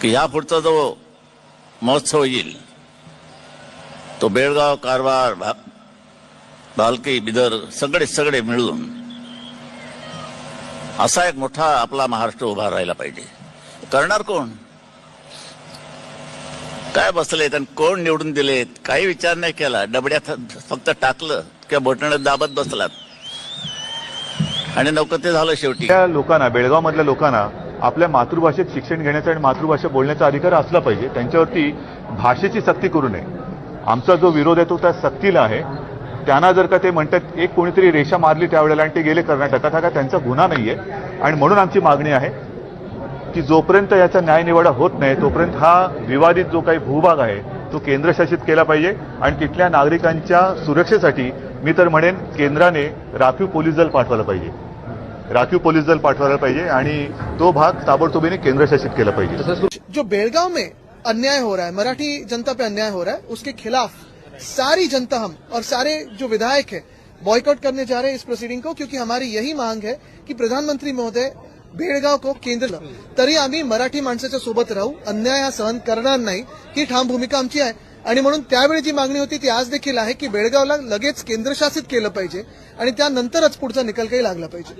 की यापुढचा जो महोत्सव येईल तो बेळगाव कारवार भा- भालकी बिदर सगळे सगळे मिळून असा एक मोठा आपला महाराष्ट्र उभा राहिला पाहिजे. करणार कोण? काय बसलेत आणि कोण निवडून दिलेत? काही विचार नाही केला. डबड्यात फक्त टाकलं किंवा बोटण्यात दाबत बसलात. आणि नको ते झालं शेवटी. त्या लोकांना बेळगाव मधल्या लोकांना आपल्या मातृभाषेत शिक्षण घेण्याचा आणि मातृभाषा बोलण्याचा अधिकार असला पाहिजे त्यांच्यावरती भाषेची सक्ती करू नये. आमचा जो विरोध आहे तो त्या सक्तीला आहे. त्यांना जर का ते म्हणतात एक कोणीतरी रेषा मारली त्यावेळेला आणि ते गेले कर्नाटकात हा का त्यांचा गुन्हा नाही आहे आणि म्हणून आमची मागणी आहे की जोपर्यंत याचा न्यायनिवाडा होत नाही तोपर्यंत हा विवादित जो काही भूभाग आहे तो केंद्रशासित केला पाहिजे. आणि तिथल्या नागरिकांच्या सुरक्षेसाठी मी तर म्हणेन केंद्राने राखीव पोलीस दल पाठवायला पाहिजे. राखीव पोलीस दल पाठवायला पाहिजे आणि तो भाग ताबडतोबीने केंद्रशासित केला पाहिजे. जो बेळगाव में अन्याय हो रहा है मराठी जनता पे अन्याय हो रहा है उसके खिलाफ सारी जनता हम और सारे जो विधायक है बॉयकॉट करने जा रहे हैं इस प्रोसीडिंग को क्योंकि हमारी यही मांग है की प्रधानमंत्री महोदय बेळगाव को केंद्र तरी आम्ही मराठी माणसाच्या सोबत राहू अन्याय हा सहन करणार नाही ही ठाम भूमिका आमची आहे. आणि म्हणून त्यावेळी जी मागणी होती ती आज देखील आहे की बेळगावला लगेच केंद्रशासित केलं पाहिजे आणि त्यानंतरच पुढचा निकाल काही लागला पाहिजे.